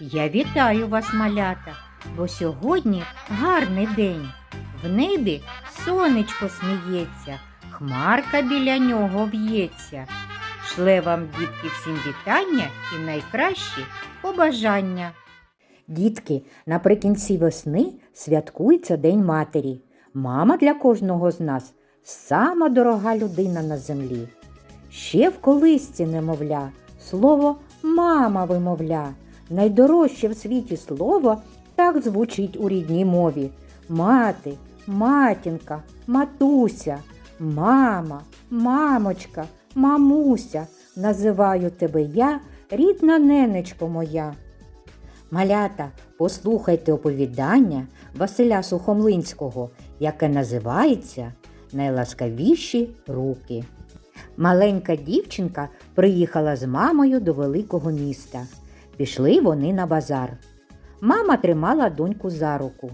Я вітаю вас, малята, бо сьогодні гарний день. В небі сонечко сміється, хмарка біля нього в'ється. Шле вам, дітки, всім вітання і найкращі побажання. Дітки, наприкінці весни святкується День матері. Мама для кожного з нас сама дорога людина на землі. Ще в колисці немовля, слово мама вимовля. Найдорожче в світі слово так звучить у рідній мові. Мати, матінка, матуся, мама, мамочка, мамуся. Називаю тебе я, рідна ненечко моя. Малята, послухайте оповідання Василя Сухомлинського, яке називається Найласкавіші руки. Маленька дівчинка приїхала з мамою до великого міста. Пішли вони на базар. Мама тримала доньку за руку.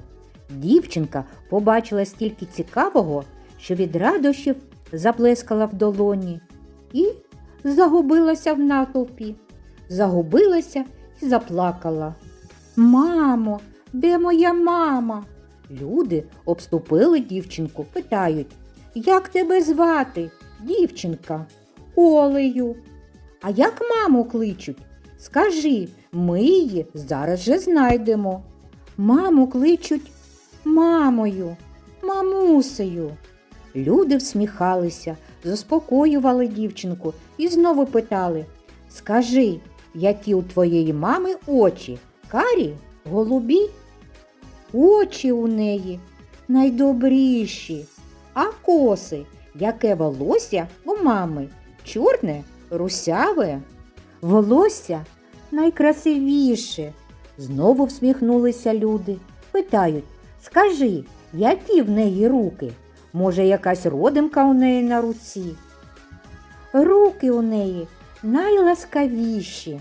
Дівчинка побачила стільки цікавого, що від радощів заплескала в долоні і загубилася в натовпі. Загубилася і заплакала. Мамо, де моя мама? Люди обступили дівчинку, питають, як тебе звати, дівчинка? Олею. А як маму кличуть? Скажи, ми її зараз же знайдемо. Маму кличуть мамою, мамусею. Люди всміхалися, заспокоювали дівчинку і знову питали Скажи, які у твоєї мами очі? Карі, голубі? Очі у неї найдобріші, а коси, яке волосся у мами? Чорне, русяве? Волосся найкрасивіше. Знову всміхнулися люди. Питають, скажи, які в неї руки? Може, якась родимка у неї на руці? Руки у неї найласкавіші.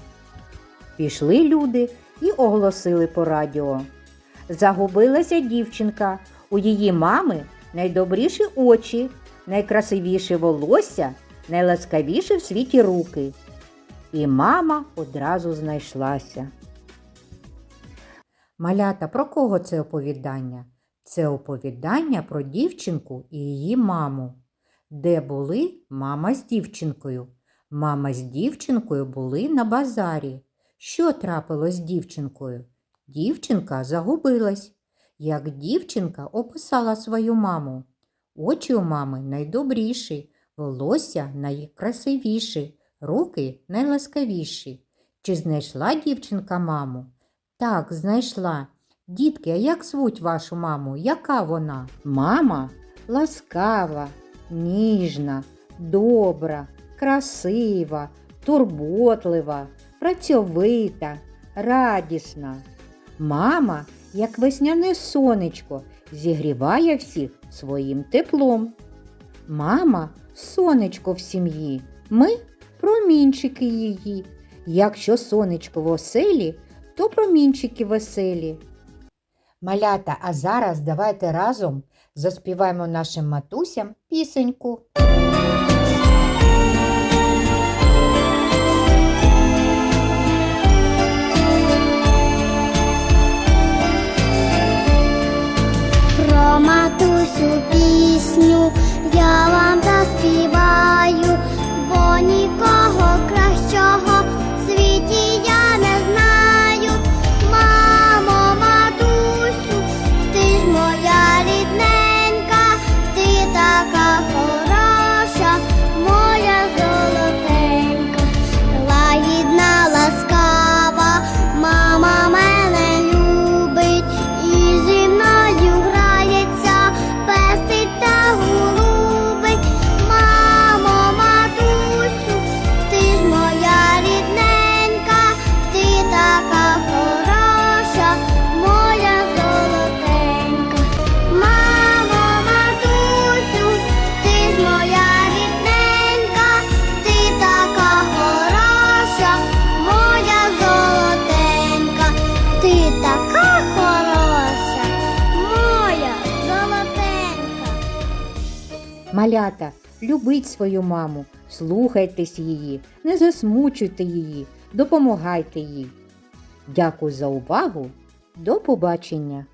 Пішли люди і оголосили по радіо. Загубилася дівчинка. У її мами найдобріші очі, найкрасивіше волосся, найласкавіші в світі руки. І мама одразу знайшлася. Малята, про кого це оповідання? Це оповідання про дівчинку і її маму. Де були мама з дівчинкою? Мама з дівчинкою були на базарі. Що трапилось з дівчинкою? Дівчинка загубилась. Як дівчинка описала свою маму. Очі у мами найдобріші, волосся найкрасивіші, руки найласкавіші. Чи знайшла дівчинка маму? Так, знайшла. Дітки, а як звуть вашу маму? Яка вона? Мама ласкава, ніжна, добра, красива, турботлива, працьовита, радісна. Мама, як весняне сонечко, зігріває всіх своїм теплом. Мама сонечко в сім'ї, ми промінчики її. Якщо сонечко в оселі, то промінчики веселі. Малята, а зараз давайте разом заспіваємо нашим матусям пісеньку. Про матусю пісню Малята, любіть свою маму, слухайтесь її, не засмучуйте її, допомагайте їй. Дякую за увагу. До побачення!